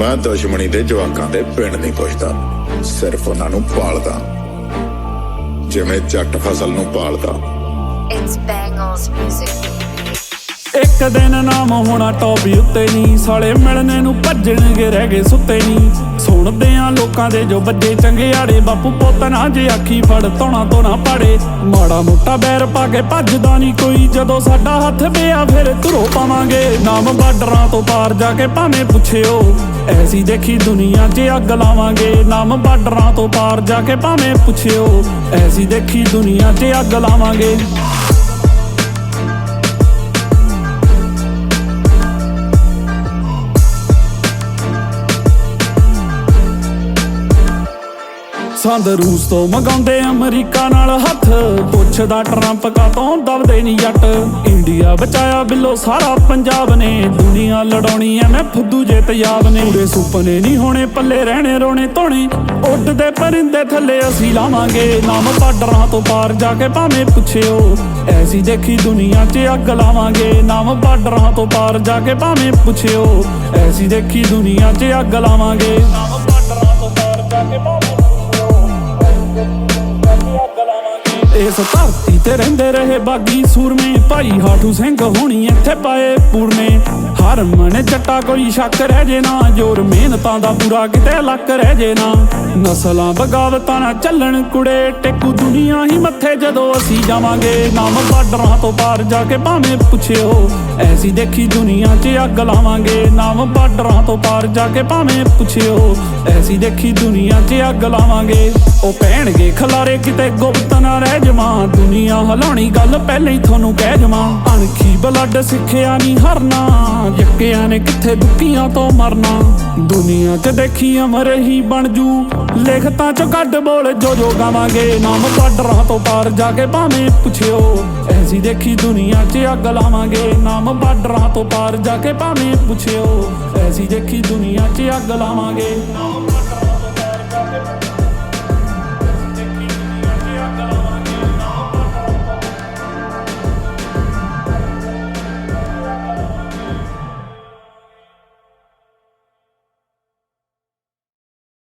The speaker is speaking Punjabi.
ਮੈਂ ਦੁਸ਼ਮਣੀ ਦੇ ਜਵਾਕਾਂ ਦੇ ਪਿੰਡ ਨਹੀਂ ਪੁੱਛਦਾ। ਸਿਰਫ ਉਹਨਾਂ ਨੂੰ ਪਾਲਦਾ। ਜਿਵੇਂ ਜੱਟ ਫਸਲ ਨੂੰ ਪਾਲਦਾ। It's Bangles music. ਇੱਕ ਦਿਨ ਨਾਮ ਹੋਣਾ ਟੌਪ ਉੱਤੇ ਨਹੀਂ ਸਾਲੇ ਮਿਲਣੇ ਨੂੰ ਭੱਜਣਗੇ ਰਹਿ ਗਏ ਸੁੱਤੇ ਨਹੀਂ ਸੁਣਦੇ ਲੋਕਾਂ ਦੇ ਜੋ ਵੱਜੇ ਚੰਗਿਆੜੇ ਬਾਪੂ ਪੁੱਤ ਨਾ ਜੇ ਆਖੀ ਫੜ ਤੋਣਾ ਤੋਂ ਪਾੜੇ। ਮਾੜਾ ਮੋਟਾ ਬੈਰ ਪਾ ਕੇ ਭੱਜਦਾ ਨਹੀਂ ਕੋਈ, ਜਦੋਂ ਸਾਡਾ ਹੱਥ ਪਿਆ ਫਿਰ ਧਰੋ ਪਾਵਾਂਗੇ। ਨਾਮ ਬਾਰਡਰਾਂ ਤੋਂ ਪਾਰ ਜਾ ਕੇ ਭਾਵੇਂ ਪੁੱਛਿਓ, ਐਸੀ ਦੇਖੀ ਦੁਨੀਆ 'ਚ ਅੱਗ ਲਾਵਾਂਗੇ। ਨਾਮ ਬਾਰਡਰਾਂ ਤੋਂ ਪਾਰ ਜਾ ਕੇ ਭਾਵੇਂ ਪੁੱਛਿਓ, ਐਸੀ ਦੇਖੀ ਦੁਨੀਆ 'ਚ ਅੱਗ ਲਾਵਾਂਗੇ। ਸੰਦ ਰੂਸ ਤੋਂ ਮੰਗਾਉਂਦੇ ਅਮਰੀਕਾ ਨਾਲ ਹੱਥ। ਪੁੱਛਦਾ ਟਰੰਪ ਕਾ ਤੋਂ ਦਬਦੇ ਨਹੀਂ ਜੱਟ। ਇੰਡੀਆ ਬਚਾਇਆ ਬਿੱਲੋ ਸਾਰਾ ਪੰਜਾਬ ਨੇ। ਦੁਨੀਆ ਲੜਾਉਣੀ ਐ ਮੈਂ ਫੁੱਦੂ ਜੇ ਤੇਜ਼ਾਬ ਨੇ। ਪੂਰੇ ਸੁਪਨੇ ਨਹੀਂ ਹੋਣੇ, ਪੱਲੇ ਰਹਿਣੇ ਰੋਣੇ ਧੋਣੇ। ਉੱਡਦੇ ਪਰਿੰਦੇ ਥੱਲੇ ਅਸੀਂ ਲਾਵਾਂਗੇ। ਨਾਮ ਬਾਰਡਰਾਂ ਤੋਂ ਪਾਰ ਜਾ ਕੇ ਭਾਵੇਂ ਪੁੱਛਿਓ। ਐਸੀ ਦੇਖੀ ਦੁਨੀਆ 'ਚ ਅੱਗ ਲਾਵਾਂਗੇ। ਨਾਮ ਬਾਰਡਰਾਂ ਤੋਂ ਪਾਰ ਜਾ ਕੇ ਭਾਵੇਂ ਪੁੱਛਿਓ। ਐਸੀ ਦੇਖੀ ਦੁਨੀਆ 'ਚ ਅੱਗ ਲਾਵਾਂਗੇ। ਨਾਮ ਬਾਰਡਰਾਂ ਤੋਂ ਪਾਰ ਜਾ ਕੇ ਇਸ ਧਰਤੀ ਤੇ ਰਹਿੰਦੇ ਰਹੇ ਬਾਗੀ ਸੂਰਮੇ, ਭਾਈ ਹਾਠੂ ਸਿੰਘ ਹੋਣੀ ਇੱਥੇ ਪਾਏ ਪੂਰਨੇ। ਹਰ ਮਨ ਚੱਟਾ ਕੋਈ ਸ਼ੱਕ ਰਹਿ ਜੇ ਨਾ, ਜੋਰ ਮਿਹਨਤਾਂ ਦਾ ਪੂਰਾ ਕਿਤੇ ਲੱਕ ਰਹਿ ਜੇ ਨਾ। ਨਸਲਾਂ ਬਗਾਵਤਾਂ ਨਾ ਚੱਲਣ ਕੁੜੇ, ਟੇਕੂ ਦੁਨੀਆ ਹੀ ਮੱਥੇ ਜਦੋਂ ਅਸੀਂ ਜਾਵਾਂਗੇ। ਨਾਮ ਬਾਰਡਰਾਂ ਤੋਂ ਪਾਰ ਜਾ ਕੇ ਭਾਵੇਂ ਪੁੱਛਿਓ, ਐਸੀ ਦੇਖੀ ਦੁਨੀਆ 'ਚ ਅੱਗ ਲਾਵਾਂਗੇ। ਨਾਮ ਬਾਰਡਰਾਂ ਤੋਂ ਪਾਰ ਜਾ ਕੇ ਭਾਵੇਂ ਪੁੱਛਿਓ, ਐਸੀ ਦੇਖੀ ਦੁਨੀਆ 'ਚ ਅੱਗ ਲਾਵਾਂਗੇ। ਉਹ ਪੈਣਗੇ ਖਲਾਰੇ ਕਿਤੇ ਗੁਪਤ ਨਾ ਰਹਿ ਜਮਾ। ਦੁਨੀਆ ਹਲਾਉਣੀ ਗੱਲ ਪਹਿਲਾਂ ਹੀ ਤੁਹਾਨੂੰ ਕਹਿ ਜਮਾ। ਅਣਖੀ ਬਲੱਡ ਸਿੱਖਿਆ ਨਹੀਂ ਹਰਨਾ ਯੱਕਿਆਂ ਨੇ ਕਿੱਥੇ ਦੁੱਕੀਆਂ ਤੋਂ ਮਰਨਾ। ਦੁਨੀਆ 'ਚ ਦੇਖੀ ਅਮਰ ਹੀ ਬਣ ਜੂ। ਲਿਖਤਾਂ 'ਚ ਕੱਢ ਬੋਲ, ਜੋ ਜੋ ਗਾਵਾਂਗੇ, ਨਾਮ ਬਾਰਡਰਾਂ ਤੋਂ ਪਾਰ ਜਾ ਕੇ ਭਾਵੇਂ ਪੁੱਛਿਓ। ਐਸੀ ਦੇਖੀ ਦੁਨੀਆ 'ਚ ਅੱਗ ਲਾਵਾਂਗੇ, ਨਾਮ ਬਾਰਡਰਾਂ ਤੋਂ ਪਾਰ ਜਾ ਕੇ ਭਾਵੇਂ ਪੁੱਛਿਓ। ਐਸੀ ਦੇਖੀ ਦੁਨੀਆ 'ਚ ਅੱਗ ਲਾਵਾਂਗੇ, ਨਾਮ